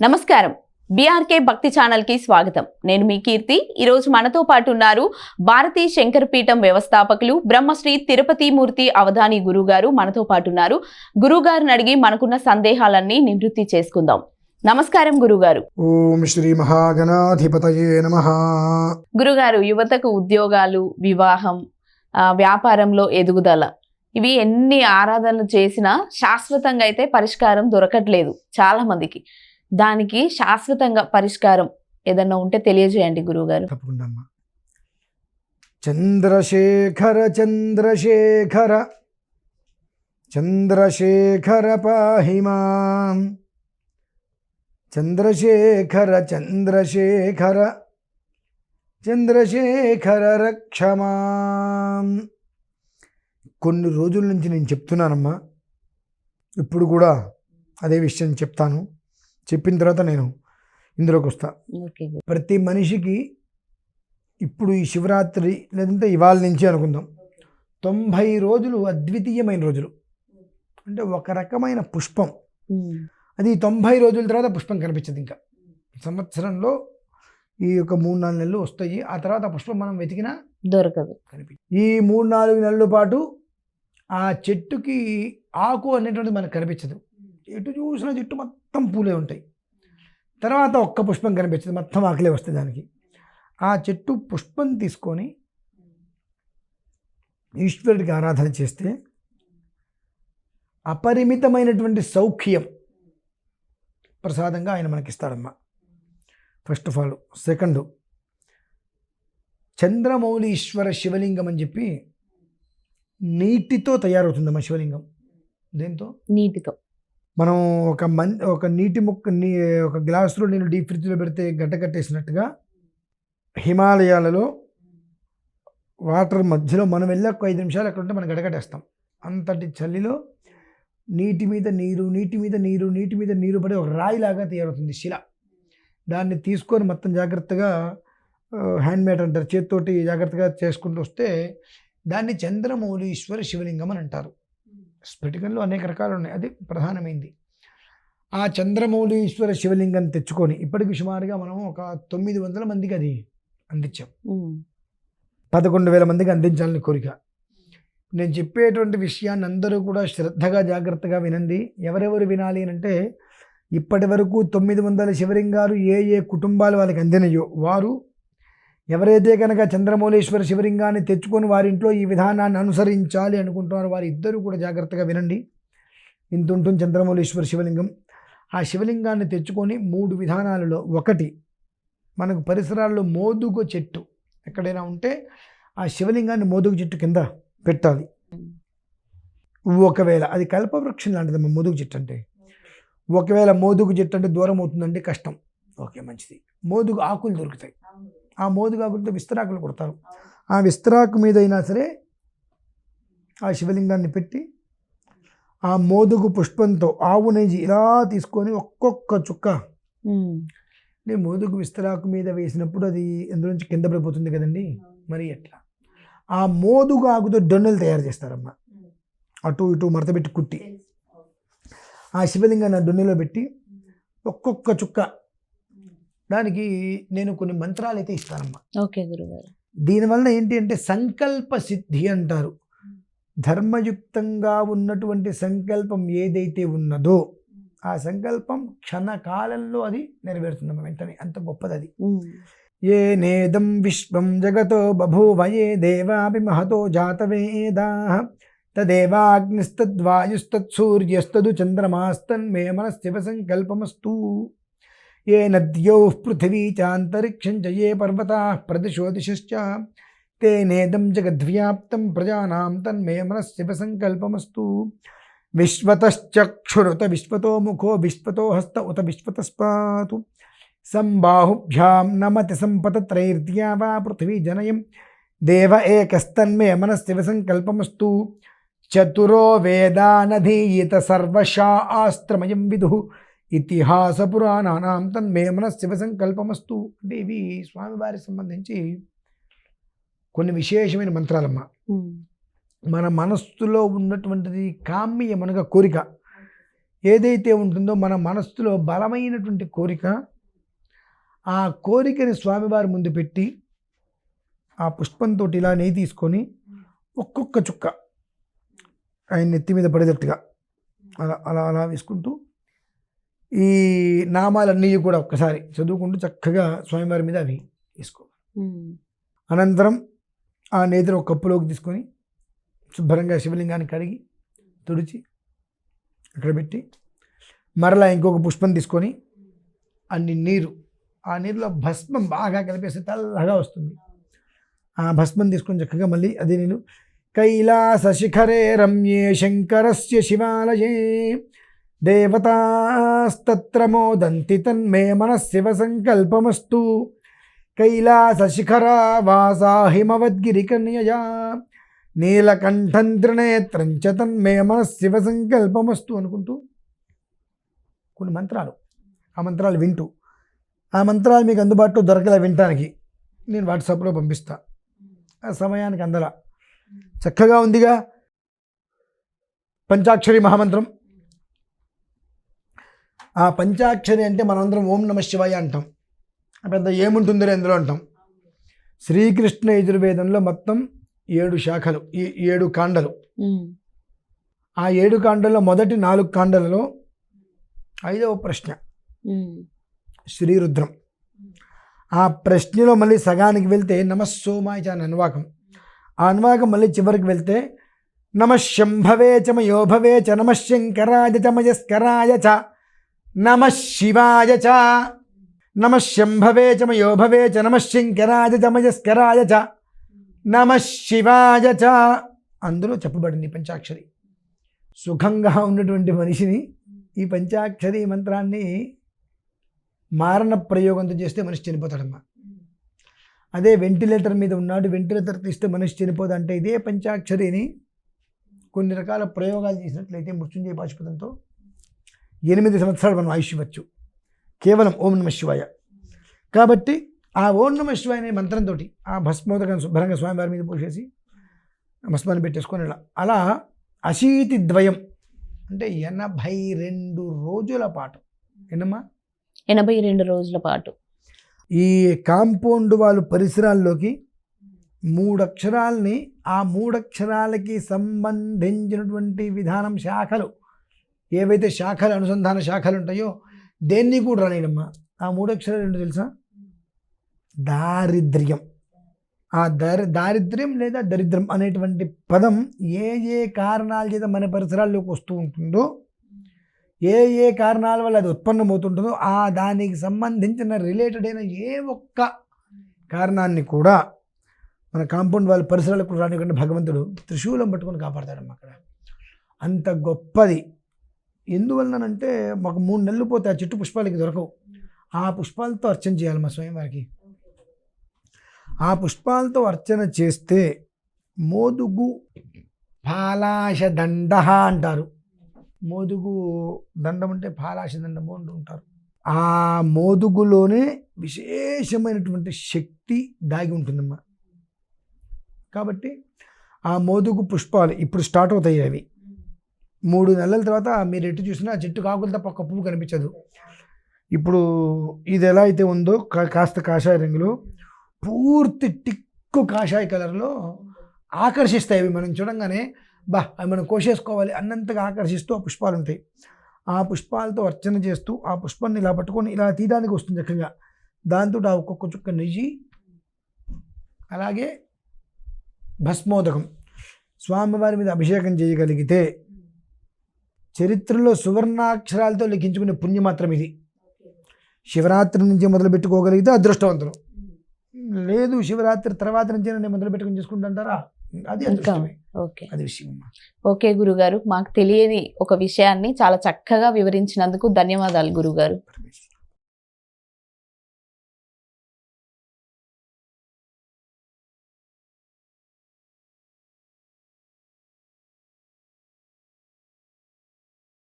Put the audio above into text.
నమస్కారం. బీఆర్కే భక్తి ఛానల్కి స్వాగతం. నేను మీ కీర్తి. ఈ రోజు మనతో పాటు ఉన్నారు భారతీ శంకరపీఠం వ్యవస్థాపకులు బ్రహ్మశ్రీ తిరుపతి మూర్తి అవధాని గురుగారు మనతో పాటు ఉన్నారు. గురుగారిని అడిగి మనకున్న సందేహాలన్నీ నివృత్తి చేసుకుందాం. నమస్కారం గురుగారు. ఓం శ్రీ మహాగణాధిపతయే నమ. గురుగారు యువతకు ఉద్యోగాలు వివాహం వ్యాపారంలో ఎదుగుదల ఇవి ఎన్ని ఆరాధనలు చేసినా శాశ్వతంగా అయితే పరిష్కారం దొరకట్లేదు చాలా మందికి దానికి శాశ్వతంగా పరిష్కారం ఏదన్నా ఉంటే తెలియజేయండి గురువుగారు. తప్పకుండా అమ్మా. చంద్రశేఖర చంద్రశేఖర చంద్రశేఖర పాహిమా చంద్రశేఖర చంద్రశేఖర చంద్రశేఖర రక్షమా కొన్ని రోజుల నుంచి నేను చెప్తున్నానమ్మా. ఇప్పుడు కూడా అదే విషయం చెప్తాను. చెప్పిన తర్వాత నేను ఇందులోకి వస్తా. ప్రతి మనిషికి ఇప్పుడు ఈ శివరాత్రి లేదంటే ఇవాళ నుంచి అనుకుందాం. తొంభై రోజులు అద్వితీయమైన రోజులు. అంటే ఒక రకమైన పుష్పం. అది తొంభై రోజుల తర్వాత పుష్పం కనిపించదు ఇంకా. సంవత్సరంలో ఈ యొక్క మూడు నాలుగు నెలలు వస్తాయి. ఆ తర్వాత పుష్పం మనం వెతికినా దొరకదు. కనిపి ఈ మూడు నాలుగు నెలల పాటు ఆ చెట్టుకి ఆకు అనేటువంటిది మనకు కనిపించదు. ఎటు చూసిన చెట్టు మొత్తం పూలే ఉంటాయి. తర్వాత ఒక్క పుష్పం కనిపించింది మొత్తం ఆకలే వస్తుంది దానికి. ఆ చెట్టు పుష్పం తీసుకొని ఈశ్వరుడికి ఆరాధన చేస్తే అపరిమితమైనటువంటి సౌఖ్యం ప్రసాదంగా ఆయన మనకిస్తాడమ్మా. ఫస్ట్ ఆఫ్ ఆల్ సెకండ్ చంద్రమౌళీశ్వర శివలింగం అని చెప్పి నీటితో తయారవుతుందమ్మా శివలింగం. దేంతో? నీటితో. మనం ఒక మన్ ఒక నీటి ముక్క నీ ఒక గ్లాసులో నేను డీప్ ఫ్రిడ్జ్లో పెడితే గడ్డ కట్టేసినట్టుగా హిమాలయాలలో వాటర్ మధ్యలో మనం వెళ్ళి ఒక ఐదు నిమిషాలు అక్కడ ఉంటే మనం గడగట్టేస్తాం అంతటి చలిలో నీటి మీద నీరు నీటి మీద నీరు నీటి మీద నీరు పడి ఒక రాయిలాగా తయారవుతుంది శిల. దాన్ని తీసుకొని మొత్తం జాగ్రత్తగా హ్యాండ్ మేడ్ అంటారు. చేతితోటి జాగ్రత్తగా చేసుకుంటూ వస్తే దాన్ని చంద్రమౌళీశ్వర శివలింగం అని అంటారు. స్ఫటికంలో అనేక రకాలు ఉన్నాయి అది ప్రధానమైంది. ఆ చంద్రమౌళీశ్వర శివలింగం తెచ్చుకొని ఇప్పటికి సుమారుగా మనం ఒక తొమ్మిది వందల మందికి అది అందించాం. పదకొండు వేల మందికి అందించాలని కోరిక. నేను చెప్పేటువంటి విషయాన్ని అందరూ కూడా శ్రద్ధగా జాగ్రత్తగా వినండి. ఎవరెవరు వినాలి అని అంటే ఇప్పటి వరకు తొమ్మిది వందల శివలింగాలు ఏ ఏ కుటుంబాలు వాళ్ళకి అందినయో వారు ఎవరైతే కనుక చంద్రమౌళేశ్వర శివలింగాన్ని తెచ్చుకొని వారి ఇంట్లో ఈ విధానాన్ని అనుసరించాలి అనుకుంటున్నారు వారి ఇద్దరు కూడా జాగ్రత్తగా వినండి. ఇంత ఉంటుంది చంద్రమౌళేశ్వర శివలింగం. ఆ శివలింగాన్ని తెచ్చుకొని మూడు విధానాలలో ఒకటి మనకు పరిసరాల్లో మోదుగు చెట్టు ఎక్కడైనా ఉంటే ఆ శివలింగాన్ని మోదుగు చెట్టు కింద పెట్టాలి. ఒకవేళ అది కల్పవృక్షం లాంటిదమ్మా మోదుగు చెట్టు అంటే. ఒకవేళ మోదుగు చెట్టు అంటే దూరం అవుతుందంటే కష్టం. ఓకే మంచిది. మోదుగు ఆకులు దొరుకుతాయి. ఆ మోదుగు విస్తరాకులు కొడతారు. ఆ విస్తరాకు మీద అయినా సరే ఆ శివలింగాన్ని పెట్టి ఆ మోదుగు పుష్పంతో ఆవు నెయ్యి ఇలా తీసుకొని ఒక్కొక్క చుక్క. అంటే మోదుగు విస్తరాకు మీద వేసినప్పుడు అది ఎందులోంచి కింద పడిపోతుంది కదండి? మరి ఎట్లా? ఆ మోదుగు ఆకుతో దొన్నెలు తయారు చేస్తారమ్మా. అటు ఇటు మడతపెట్టి కుట్టి. ఆ శివలింగాన్ని ఆ దొన్నెలో పెట్టి ఒక్కొక్క చుక్క దానికి నేను కొన్ని మంత్రాలు అయితే ఇస్తానమ్మా. ఓకే గురుగారు. దీనివల్ల ఏంటి అంటే సంకల్ప సిద్ధి అంటారు. ధర్మయుక్తంగా ఉన్నటువంటి సంకల్పం ఏదైతే ఉన్నదో ఆ సంకల్పం క్షణకాలంలో అది నెరవేరుతుందమ్మా వెంటనే. అంత గొప్పది అది. ఏ నేదం విశ్వం జగతో బభూవ ఏ దేవాపి మహతో జాతవేదా తదేవాగ్నిస్తద్వాయుస్తత్సూర్యస్తదు చంద్రమాస్తన్మే మనస్శివ సంకల్పమస్తు. ఏ నద్యో పృథివీ చాంతరిక్షం చ ఏ పర్వతా ప్రదిశో దిశశ్చ తే నేదం జగద్వ్యాప్తం ప్రజానాం తన్మే మనస్శివ సంకల్పమస్తు విశ్వతశ్చక్షురుత విశ్వతో ముఖో విశ్వతో హస్త ఉత విశ్వతస్పాతు సంబాహుభ్యాం నమతి సంపతత్రైర్ద్యా వా పృథివీ జనయం దేవ ఏకస్తన్మే మనస్శివ సంకల్పమస్తు చతురో వేదానధీయత సర్వశా ఆస్త్రమయం విదు ఇతిహాస పురాణానాం తన్మే మనస్శివ సంకల్పమస్తు అంటే ఇవి స్వామివారికి సంబంధించి కొన్ని విశేషమైన మంత్రాలమ్మ. మన మనస్సులో ఉన్నటువంటిది కామ్యమనగా కోరిక ఏదైతే ఉంటుందో మన మనస్సులో బలమైనటువంటి కోరిక ఆ కోరికని స్వామివారి ముందు పెట్టి ఆ పుష్పంతో ఇలా నెయ్యి తీసుకొని ఒక్కొక్క చుక్క ఆయన నెత్తి మీద పడేటట్టుగా అలా అలా అలా వేసుకుంటూ ఈ నామాలన్నీ కూడా ఒక్కసారి చదువుకుంటూ చక్కగా స్వామివారి మీద అవి వేసుకో ఉమ్. అనంతరం ఆ నేతిని ఒక కప్పులోకి తీసుకొని శుభ్రంగా శివలింగాన్ని కడిగి తుడిచి అక్కడ పెట్టి మరలా ఇంకొక పుష్పం తీసుకొని అన్ని నీరు ఆ నీరులో భస్మం బాగా కలిపేస్తే తెల్లగా వస్తుంది ఆ భస్మం తీసుకొని చక్కగా మళ్ళీ అదే నేను కైలాస శిఖరే రమ్యే శంకరస్య శివాలయే దేవతాస్తత్ర మోదంతి తన్మే మనశివ సంకల్పమస్తు. కైలాస శిఖర వాసా హిమవద్గిరి కన్యయా. నీలకంఠం త్రినేత్రం చ తన్మే మనశివ సంకల్పమస్తు అనుకుంటూ కొన్ని మంత్రాలు. ఆ మంత్రాలు వింటూ ఆ మంత్రాలు మీకు అందుబాటులో దొరకలే వినటానికి నేను వాట్సాప్లో పంపిస్తా. ఆ సమయానికి అందలా. చక్కగా ఉందిగా. పంచాక్షరి మహామంత్రం. ఆ పంచాక్షరి అంటే మనందరం ఓం నమ శివాయ అంటాం. ఆ పెద్ద ఏముంటుందో అందులో అంటాం. శ్రీకృష్ణ యజుర్వేదంలో మొత్తం ఏడు శాఖలు ఈ ఏడు కాండలు. ఆ ఏడు కాండల్లో మొదటి నాలుగు కాండలలో ఐదవ ప్రశ్న. శ్రీరుద్రం. ఆ ప్రశ్నలో మళ్ళీ సగానికి వెళ్తే నమస్సోమాయ అని అనువాకం. ఆ అనువాకం మళ్ళీ చివరికి వెళ్తే నమ శంభవే చ మయోభవే చ నమ శంకరాయ చ మయస్కరాయ చ నమ శివాయ చ. నమ శంభవే చ మయోభవే చ నమ శంకరాయ చ మయస్కరాయ చ. నమ శివాయ చ. అందులో చెప్పబడింది పంచాక్షరి. సుఖంగా ఉన్నటువంటి మనిషిని ఈ పంచాక్షరి మంత్రాన్ని మారణ ప్రయోగంతో చేస్తే మనిషి చనిపోతాడమ్మా. అదే వెంటిలేటర్ మీద ఉన్నాడు వెంటిలేటర్ తీస్తే మనిషి చనిపోదు అంటే ఇదే పంచాక్షరిని కొన్ని రకాల ప్రయోగాలు చేసినట్లయితే మృత్యుంజయ పాశుపతంతో ఎనిమిది సంవత్సరాలు మనం ఆయుష్ ఇవ్వచ్చు కేవలం ఓం నమ శివాయ. కాబట్టి ఆ ఓం నమ శివాయ అనే మంత్రంతో ఆ భస్మోదకం శుభ్రంగా స్వామివారి మీద పోసేసి భస్మాన్ని పెట్టేసుకొని అలా అశీతి ద్వయం అంటే ఎనభై రెండు రోజుల పాటు. ఎన్నమ్మా? ఎనభై రెండు రోజుల పాటు. ఈ కాంపౌండ్ వాళ్ళు పరిసరాల్లోకి మూడు అక్షరాలని ఆ మూడు అక్షరాలకి సంబంధించినటువంటి విధానం శాఖలు ఏవైతే శాఖలు అనుసంధాన శాఖలు ఉంటాయో దేన్ని కూడా రానియడమ్మా ఆ మూడు అక్షరాలు ఏంటో తెలుసా? దారిద్ర్యం. ఆ దారి దారిద్ర్యం లేదా దరిద్రం అనేటువంటి పదం ఏ ఏ కారణాల చేత మన పరిసరాల్లోకి వస్తూ ఉంటుందో ఏ ఏ కారణాల వల్ల అది ఉత్పన్నమవుతుంటుందో ఆ దానికి సంబంధించిన రిలేటెడ్ అయిన ఏ ఒక్క కారణాన్ని కూడా మన కాంపౌండ్ వాళ్ళ పరిసరాలకు రానివ్వకుండా భగవంతుడు త్రిశూలం పట్టుకొని కాపాడతాడమ్మ అక్కడ. అంత గొప్పది ఎందువలనంటే మాకు మూడు నెలలు పోతే ఆ చెట్టు పుష్పాలకి దొరకవు. ఆ పుష్పాలతో అర్చన చేయాలి మా స్వయంవారికి ఆ పుష్పాలతో అర్చన చేస్తే మోదుగు పాలాశ దండ అంటారు. మోదుగు దండం అంటే పాలాశ దండము అంటూ ఉంటారు. ఆ మోదుగులోనే విశేషమైనటువంటి శక్తి దాగి ఉంటుందమ్మా. కాబట్టి ఆ మోదుగు పుష్పాలు ఇప్పుడు స్టార్ట్ అవుతాయి అవి. మూడు నెలల తర్వాత మీరు ఎటు చూసినా చెట్టు కాకులు తప్ప ఒక్క పువ్వు కనిపించదు. ఇప్పుడు ఇది ఎలా అయితే ఉందో కా- కాస్త కాషాయ రంగులో పూర్తి టిక్కు కాషాయ కలర్లో ఆకర్షిస్తాయి అవి మనం చూడంగానే బా అవి మనం కోసేసుకోవాలి అన్నంతగా ఆకర్షిస్తూ ఆ పుష్పాలు ఉంటాయి. ఆ పుష్పాలతో అర్చన చేస్తూ ఆ పుష్పాన్ని ఇలా పట్టుకొని ఇలా తీయడానికి వస్తుంది చక్కగా. దాంతో ఆ ఒక్కొక్క చుక్క నెయ్యి అలాగే భస్మోదకం. స్వామివారి మీద అభిషేకం చేయగలిగితే చరిత్రలో సువర్ణాక్షరాలతో లిఖించుకునే పుణ్యం మాత్రం ఇది. శివరాత్రి నుంచి మొదలు పెట్టుకోగలిగితే అదృష్టవంతులు. లేదు శివరాత్రి తర్వాత నుంచి నేను మొదలు పెట్టుకుని చేసుకుంటుంటారా? అది అదృష్టమే. ఓకే. అది విషయం ఓకే గురుగారు మాకు తెలియని ఒక విషయాన్ని చాలా చక్కగా వివరించినందుకు ధన్యవాదాలు గురుగారు.